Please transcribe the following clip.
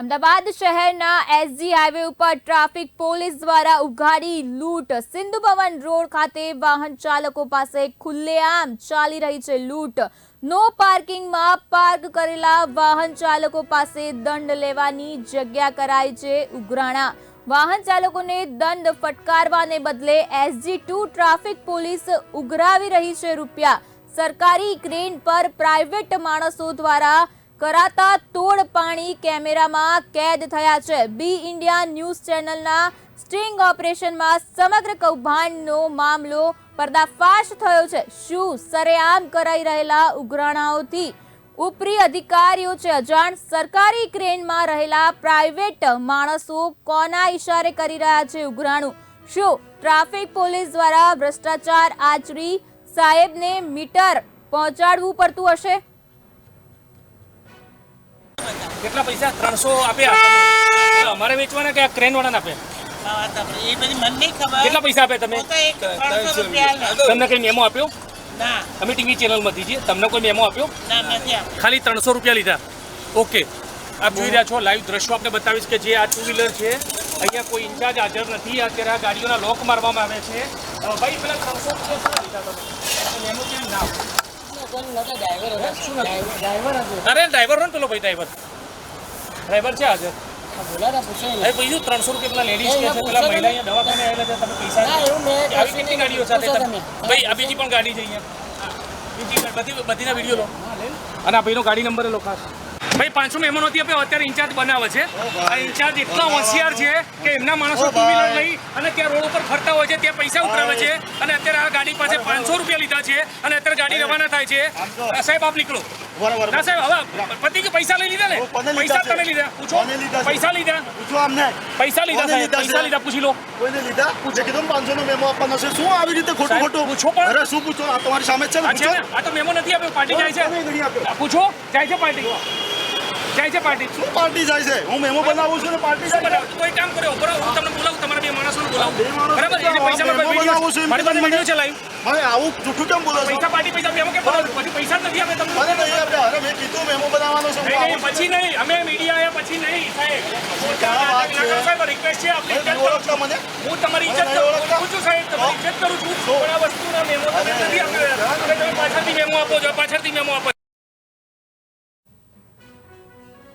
અમદાવાદ શહેરના SG highway ઉપર traffic police દ્વારા ઉઘાડી લૂંટ. સિંધુ ભવન રોડ ખાતે વાહન ચાલકો પાસે ખુલ્લેઆમ ચાલી રહી છે લૂંટ. નો પાર્કિંગમાં પાર્ક કરેલા વાહન ચાલકો પાસે દંડ લેવાની જગ્યા કરાય છે ઉઘરાણા. વાહન ચાલકોને દંડ ફટકારવાને બદલે એસજી ટુ ટ્રાફિક પોલીસ ઉઘરાવી રહી છે રૂપિયા. સરકારી ક્રેન પર પ્રાઇવેટ માણસો દ્વારા કરાતા તોડ પાણી કેમેરામાં કેદ થયા છે. બી ઇન્ડિયા ન્યૂઝ ચેનલના સ્ટ્રિંગ ઓપરેશનમાં સમગ્ર કૌભાંડનો મામલો પર્દાફાશ થયો છે. શું સરેઆમ કરાઈ રહેલા ઉઘરાણાઓથી ઉપરી અધિકારીઓ છે અજાણ સરકારી ક્રેનમાં રહેલા પ્રાઇવેટ માણસો કોના ઇશારે કરી રહ્યા છે ઉઘરાણું? શું ટ્રાફિક પોલીસ દ્વારા ભ્રષ્ટાચાર આચરી સાહેબને મીટર પહોંચાડવું પડતું હશે? કેટલા પૈસા? ત્રણસો આપ્યા. અમારે વેચવાના કે ક્રેન વાળાને આપ્યા કેટલા પૈસા આપ્યા તમે. તમને કઈ મેમો આપ્યો? અમે ટીવી ચેનલમાંથી છીએ તમને કોઈ મેમો આપ્યો. ખાલી ત્રણસો રૂપિયા લીધા. ઓકે. આપ જોઈ રહ્યા છો લાઈવ દ્રશ્યો આપણે બતાવીશ કે જે આ ટુ વ્હીલર છે અહીંયા કોઈ ઇન્ચાર્જ હાજર નથી. અત્યારે આ ગાડીઓના લોક મારવામાં આવે છે. ભાઈ પેલા ત્રણસો રૂપિયા લીધા તમે? મેમો કેમ ના? અરે ડ્રાઈવર ને પેલો ભાઈ ડ્રાઈવર ડ્રાઈવર છે હાજર બીજું ત્રણસો રૂપિયા પેલા લેડીઝ કે છે પેલા મહિલા અહીંયા દવાખાને આવેલા છે તમે પૈસા આવી કેટલી ગાડીઓ સાથે ભાઈ આ બીજી પણ ગાડી છે અહીંયા. બીજી બધી બધીના વીડિયો લો. અને આ ભાઈનો ગાડી નંબર લો ખાસ. ભાઈ પાંચસો મહેમાનો આપણે અત્યારે ઇન્ચાર્જ બનાવે છે. આ ઇન્ચાર્જ એટલા હોશિયાર છે કે એમના માણસો ટુ વ્હીલર લઈ અને ત્યાં રોડ ઉપર ફરતા હોય છે ત્યાં પૈસા ઉતરાવે છે. અને અત્યારે આ ગાડી પાસે પાંચસો રૂપિયા લીધા છે અને અત્યારે ગાડી રવાના થાય છે. સાહેબ આપ નીકળો. ના સાહેબ હવે પતિ કે પૈસા લઈ લીધા ને? પૈસા તમે લીધા? પૂછો. કોને લીધા છે? પૈસા લીધા. પૂછો અમને. પૈસા લીધા સાહેબ પૈસા લીધા પૂછી લો. કોઈને લીધા? પૂછે. કીધું પાંચસો નો મેમો આપવાનો છે. શું આવી રીતે ખોટું ખોટું? પૂછો પણ. અરે શું પૂછો? આ તમારી સામે છે ને આ પૂછો. આ તો મેમો નથી આપ્યો પાર્ટી જાય છે. પૂછો. જાય છે પાર્ટી. જાય છે પાર્ટી? શું પાર્ટી જાય છે? હું મેમો બનાવું છું ને પાર્ટી જાય છે? એક કામ કર્યો? બરાબર હું તમને બોલાવું તમારા બે માણસોને બોલાવું. બરાબર એટલે પૈસા મારી બનાવું છું, મારી પાસે વિડિયો ચલાવ્યું. ભાઈ આવું જૂઠું કેમ બોલો પૈસા પાર્ટી પૈસા મેમો કેમ બોલાવું? પછી પૈસા નથી આપે તમને. અરે નહીં આપે. અરે મેં કીધું મેમો બનાવવાનો છું. નહીં. પછી નહીં. અમે મીડિયા આયા પછી નહીં સાહેબ? સાહેબ રિક્વેસ્ટ છે? આપની ઇજ્જત કરો છો. મને? હું તમારી ઇજ્જત કરું છું. સાહેબ તમારી ઇજ્જત કરું છું. પણ આ વસ્તુના મેમો તમે નથી આપ્યો તમે પાછળથી મેમો આપો છો પાછળથી મેમો આપો.